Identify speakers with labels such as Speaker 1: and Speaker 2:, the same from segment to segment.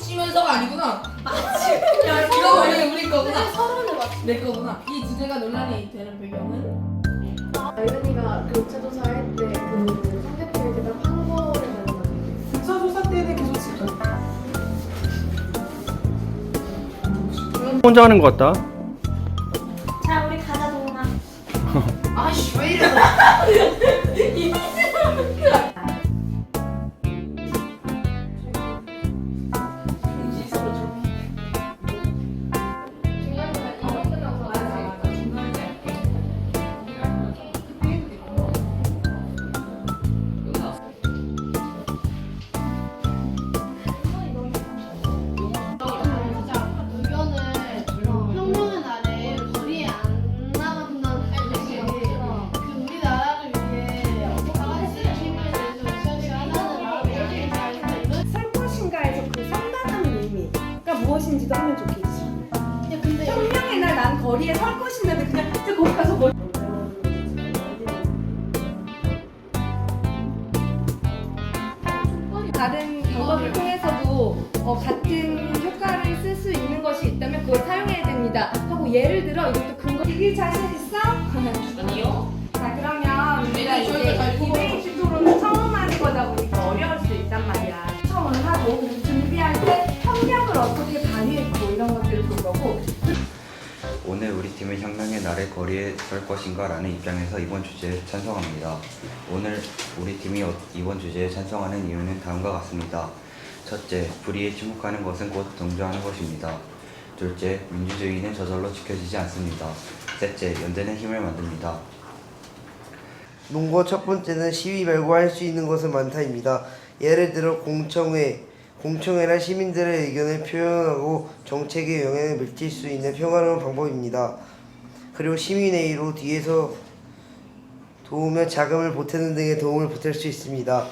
Speaker 1: 치면서가 아니구나. 야, 이거 원래 우리 거구나. 맞내 거구나. 이 주제가 논란이 되는 배경은
Speaker 2: 아이언이가 교차 조사할 때그 상대편에 대한 항거를 하는 거
Speaker 3: 교차 조사 때는 계속 지금
Speaker 4: 혼자 하는 것 같다.
Speaker 3: 무엇인지도 하면 좋겠지.
Speaker 5: 야 근데
Speaker 3: 혁명의 날 난 거리에 설 것인데 그냥 저 거기 가서 뭐
Speaker 6: 다른 방법을 통해서도 어, 같은 효과를 쓸 수 있는 것이 있다면 그걸 사용해야 됩니다. 하고 예를 들어 이것도 근거
Speaker 3: 이길 자신 있어?
Speaker 1: 아니요.
Speaker 6: 자 그러면 우리가
Speaker 1: 네, 저희가 잘
Speaker 6: 이제
Speaker 1: 보고
Speaker 6: 기획 토론은 처음 하는 거다 보니까 어려울 수 있단 말이야. 처음을 하고 어떻게 발휘했고 이런 것들을 볼 거고
Speaker 7: 오늘 우리 팀은 혁명의 날에 거리에 설 것인가 라는 입장에서 이번 주제에 찬성합니다. 오늘 우리 팀이 어- 이번 주제에 찬성하는 이유는 다음과 같습니다. 첫째, 불의에 침묵하는 것은 곧 동조하는 것입니다. 둘째, 민주주의는 저절로 지켜지지 않습니다. 셋째, 연대는 힘을 만듭니다.
Speaker 8: 논거 첫 번째는 시위 말고 할 수 있는 것은 많다입니다. 예를 들어 공청회, 공청회란 시민들의 의견을 표현하고 정책에 영향을 미칠 수 있는 평화로운 방법입니다. 그리고 시민회의로 뒤에서 도우며 자금을 보태는 등의 도움을 보탤 수 있습니다.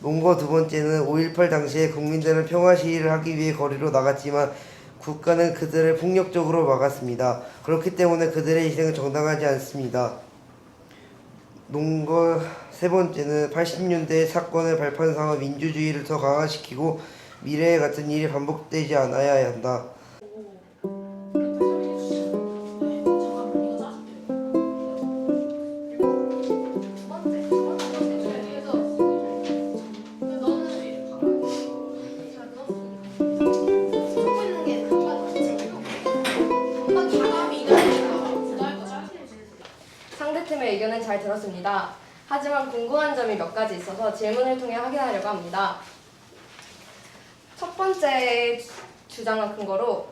Speaker 8: 논거 두 번째는 5.18 당시에 국민들은 평화 시위를 하기 위해 거리로 나갔지만 국가는 그들을 폭력적으로 막았습니다. 그렇기 때문에 그들의 희생은 정당하지 않습니다. 논거 세 번째는 80년대 사건을 발판 삼아 민주주의를 더 강화시키고 미래에 같은 일이 반복되지 않아야 한다.
Speaker 6: 잘 들었습니다. 하지만 궁금한 점이 몇 가지 있어서 질문을 통해 확인하려고 합니다. 첫 번째 주장한 근거로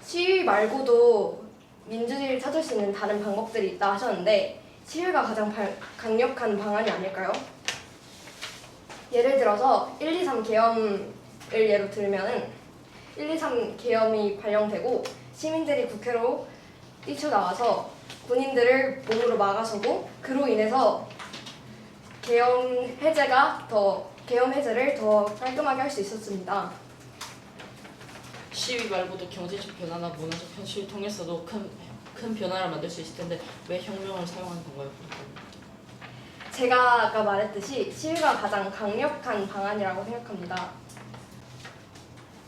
Speaker 6: 시위 말고도 민주주의를 찾을 수 있는 다른 방법들이 있다 하셨는데 시위가 가장 발- 강력한 방안이 아닐까요? 예를 들어서 1, 2, 3 계엄을 예로 들면은 1, 2, 3 계엄이 발령되고 시민들이 국회로 뛰쳐나와서 군인들을 몸으로 막아서고 그로 인해서 계엄 해제가 더 계엄 해제를 더 깔끔하게 할 수 있었습니다.
Speaker 1: 시위 말고도 경제적 변화나 문화적 현실을 통해서도 큰, 큰 변화를 만들 수 있을 텐데 왜 혁명을 사용하는 건가요?
Speaker 6: 제가 아까 말했듯이 시위가 가장 강력한 방안이라고 생각합니다.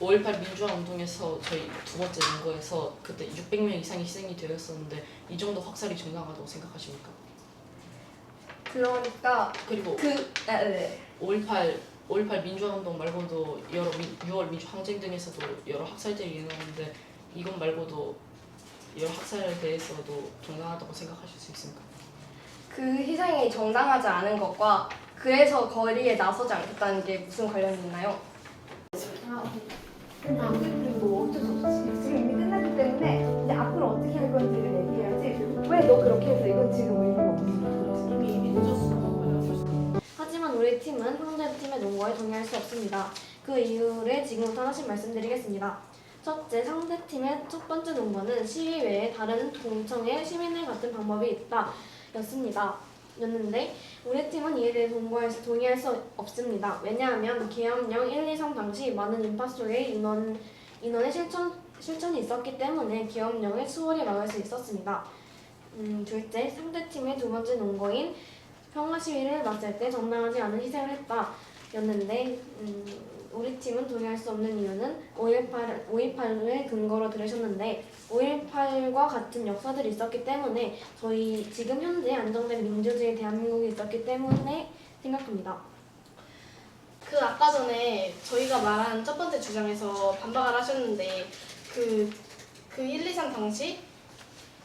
Speaker 1: 5.18 민주화 운동에서 저희 두 번째 연구에서 그때 600명 이상이 희생이 되었었는데 이 정도 확살이 정당하다고 생각하십니까?
Speaker 6: 그러니까
Speaker 1: 그리고
Speaker 6: 그 네, 네.
Speaker 1: 5.18 5.18 민주화 운동 말고도 여러 민, 6월 민주 항쟁 등에서도 여러 학살들이 일어났는데 이것 말고도 여러 학살에 대해서도 정당하다고 생각하실 수 있습니까?
Speaker 6: 그 희생이 정당하지 않은 것과 그래서 거리에 나서지 않겠다는 게 무슨 관련이 있나요? 뭐 어쩔 수 없지. 지금 이미 끝났기 때문에 이제 앞으로 어떻게 할 건지를 얘기해야지. 왜 너 그렇게 해서 이건 지금 의미가 없어.
Speaker 1: 이미 늦었어.
Speaker 2: 하지만 우리 팀은 상대 팀의 논거에 동의할 수 없습니다. 그 이유를 지금부터 하나씩 말씀드리겠습니다. 첫째, 상대팀의 첫 번째 논거는 시위 외에 다른 공청회 시민회 같은 방법이 있다 였습니다. 였는데 우리 팀은 이에 대해 동거할 수, 동의할 수 없습니다. 왜냐하면 계엄령 1, 2, 3 당시 많은 인파 속에 인원, 인원의 실천, 실천이 있었기 때문에 계엄령을 수월히 막을 수 있었습니다. 음, 둘째, 상대팀의 두 번째 논거인 평화 시위를 맞을 때 정당하지 않은 희생을 했다 였는데 음, 우리 팀은 동의할 수 없는 이유는 5.18, 5.18을 근거로 들으셨는데 5.18과 같은 역사들이 있었기 때문에 저희 지금 현재 안정된 민주주의 대한민국이 있었기 때문에 생각합니다.
Speaker 5: 그 아까 전에 저희가 말한 첫 번째 주장에서 반박을 하셨는데 그, 그 1, 2, 3 당시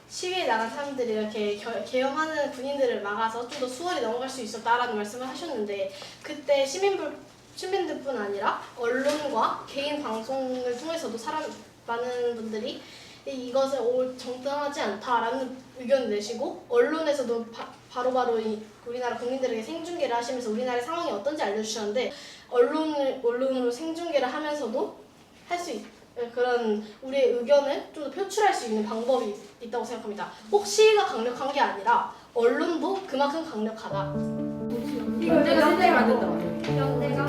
Speaker 5: 시위에 나간 사람들이 이렇게 겨- 계엄하는 군인들을 막아서 좀 더 수월히 넘어갈 수 있었다라는 말씀을 하셨는데 그때 시민들, 시민들뿐 아니라 언론과 개인 방송을 통해서도 사람 많은 분들이 이- 이것을 올- 정당하지 않다라는 의견을 내시고 언론에서도 바, 바로 바로 이 우리나라 국민들에게 생중계를 하시면서 우리나라의 상황이 어떤지 알려주셨는데 언론을 언론으로 생중계를 하면서도 할수 그런 우리의 의견을 좀 더 표출할 수 있는 방법이 있다고 생각합니다. 꼭 시위가 강력한 게 아니라 언론도 그만큼 강력하다.
Speaker 3: 연대가 세대를 만든다.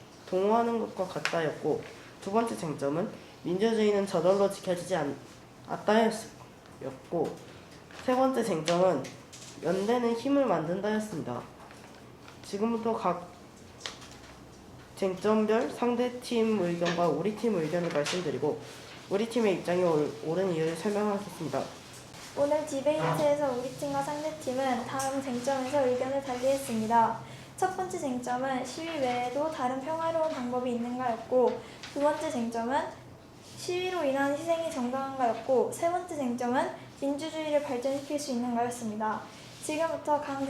Speaker 4: 동호하는 것과 같다였고 두 번째 쟁점은 민주주의는 저절로 지켜지지 않, 않다였고 세 번째 쟁점은 연대는 힘을 만든다였습니다. 지금부터 각 쟁점별 상대팀 의견과 우리 팀 의견을 말씀드리고 우리 팀의 입장이 옳- 옳은 이유를 설명하겠습니다.
Speaker 9: 오늘 디베이트에서 우리 팀과 상대팀은 다음 쟁점에서 의견을 달리했습니다. 첫 번째 쟁점은 시위 외에도 다른 평화로운 방법이 있는가였고 두 번째 쟁점은 시위로 인한 희생이 정당한가였고 세 번째 쟁점은 민주주의를 발전시킬 수 있는가였습니다. 지금부터 각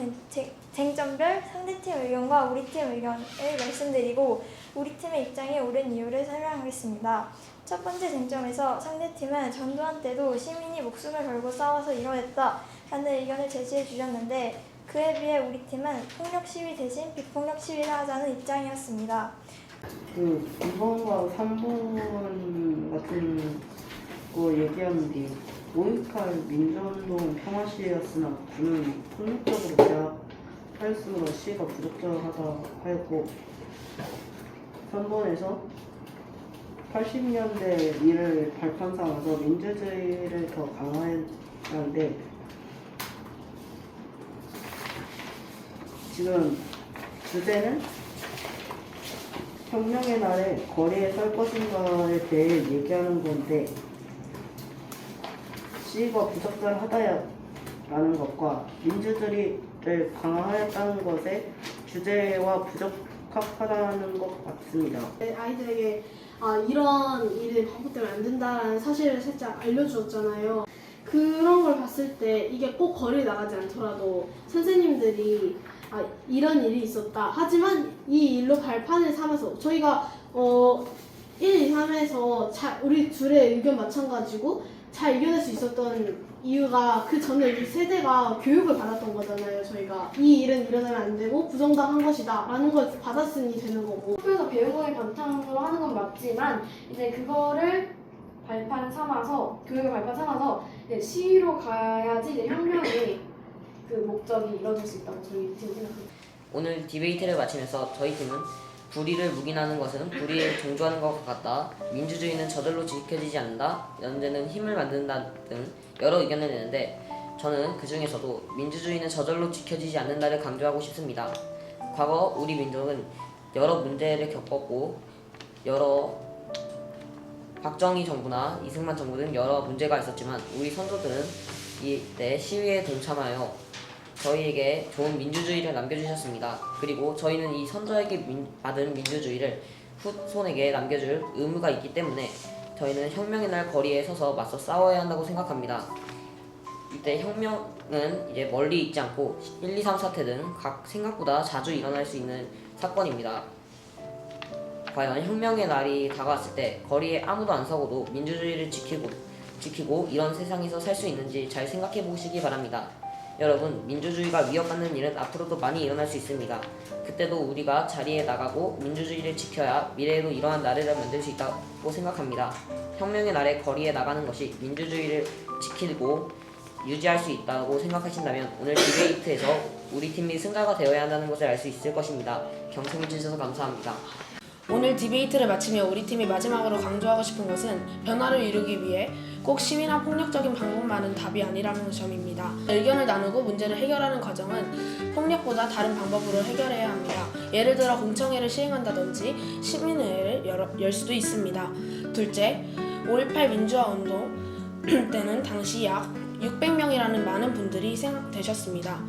Speaker 9: 쟁점별 상대팀 의견과 우리 팀 의견을 말씀드리고 우리 팀의 입장이 옳은 이유를 설명하겠습니다. 첫 번째 쟁점에서 상대팀은 전두환 때도 시민이 목숨을 걸고 싸워서 이뤄냈다 라는 의견을 제시해 주셨는데 그에 비해 우리 팀은 폭력 시위 대신 비폭력 시위를 하자는 입장이었습니다.
Speaker 4: 그 2번과 3번 같은 거 얘기하는데 5.18 민주운동 평화시위였으나 그는 폭력적으로 제압할수록 시위가 부적절하다 하였고 3번에서 80년대 일을 발판 삼아서 민주주의를 더 강화하는데 지금 주제는 혁명의 날에 거리에 설 것인가에 대해 얘기하는 건데 시위가 부적절하다라는 것과 민주주의를 강화하였다는 것의 주제와 부적합하다는 것 같습니다.
Speaker 5: 아이들에게 아, 이런 일이 반복되면 안 된다라는 사실을 살짝 알려주었잖아요. 그런 걸 봤을 때 이게 꼭 거리에 나가지 않더라도 선생님들이 아, 이런 일이 있었다. 하지만 이 일로 발판을 삼아서 저희가 어, 1, 2, 3에서 자, 우리 둘의 의견 마찬가지고 잘 이겨낼 수 있었던 이유가 그 전에 우리 세대가 교육을 받았던 거잖아요. 저희가 이 일은 일어나면 안 되고 부정당한 것이다 라는 걸 받았으니 되는 거고
Speaker 2: 학교에서 배운 거에 바탕으로 하는 건 맞지만 이제 그거를 발판 삼아서 교육을 발판 삼아서 이제 시위로 가야지 이제 혁명의 그 목적이 이뤄질 수 있다고 저희 팀 생각합니다.
Speaker 10: 오늘 디베이트를 마치면서 저희 팀은 불의를 묵인하는 것은 불의에 종조하는 것과 같다. 민주주의는 저절로 지켜지지 않는다. 연대는 힘을 만든다 등 여러 의견을 내는데 저는 그 중에서도 민주주의는 저절로 지켜지지 않는다를 강조하고 싶습니다. 과거 우리 민족은 여러 문제를 겪었고 여러 박정희 정부나 이승만 정부 등 여러 문제가 있었지만 우리 선조들은 이때 시위에 동참하여 저희에게 좋은 민주주의를 남겨주셨습니다. 그리고 저희는 이 선조에게 민- 받은 민주주의를 후손에게 남겨줄 의무가 있기 때문에 저희는 혁명의 날 거리에 서서 맞서 싸워야 한다고 생각합니다. 이때 혁명은 이제 멀리 있지 않고 1, 2, 3 사태 등 각 생각보다 자주 일어날 수 있는 사건입니다. 과연 혁명의 날이 다가왔을 때 거리에 아무도 안 서고도 민주주의를 지키고 지키고 이런 세상에서 살 수 있는지 잘 생각해 보시기 바랍니다. 여러분, 민주주의가 위협받는 일은 앞으로도 많이 일어날 수 있습니다. 그때도 우리가 자리에 나가고 민주주의를 지켜야 미래에도 이러한 나라를 만들 수 있다고 생각합니다. 혁명의 날에 거리에 나가는 것이 민주주의를 지키고 유지할 수 있다고 생각하신다면 오늘 디베이트에서 우리 팀이 승자가 되어야 한다는 것을 알 수 있을 것입니다. 경청해 주셔서 감사합니다.
Speaker 11: 오늘 디베이트를 마치며 우리 팀이 마지막으로 강조하고 싶은 것은 변화를 이루기 위해 꼭 시위나 폭력적인 방법만은 답이 아니라는 점입니다. 의견을 나누고 문제를 해결하는 과정은 폭력보다 다른 방법으로 해결해야 합니다. 예를 들어 공청회를 시행한다든지 시민회를 열, 열 수도 있습니다. 둘째, 5.18 민주화 운동 때는 당시 약 600명이라는 많은 분들이 희생되셨습니다.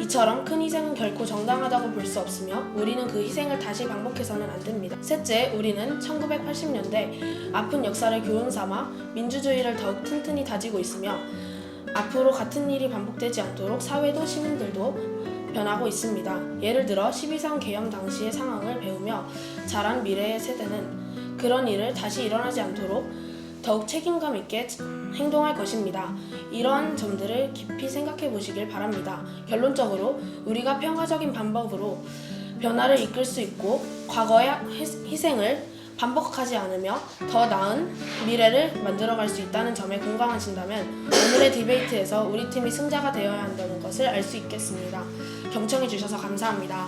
Speaker 11: 이처럼 큰 희생은 결코 정당하다고 볼 수 없으며 우리는 그 희생을 다시 반복해서는 안 됩니다. 셋째, 우리는 1980년대 아픈 역사를 교훈 삼아 민주주의를 더욱 튼튼히 다지고 있으며 앞으로 같은 일이 반복되지 않도록 사회도 시민들도 변하고 있습니다. 예를 들어 12상 개헌 당시의 상황을 배우며 자란 미래의 세대는 그런 일을 다시 일어나지 않도록 더욱 책임감 있게 행동할 것입니다. 이러한 점들을 깊이 생각해 보시길 바랍니다. 결론적으로 우리가 평화적인 방법으로 변화를 이끌 수 있고 과거의 희- 희생을 반복하지 않으며 더 나은 미래를 만들어갈 수 있다는 점에 공감하신다면 오늘의 디베이트에서 우리 팀이 승자가 되어야 한다는 것을 알 수 있겠습니다. 경청해 주셔서 감사합니다.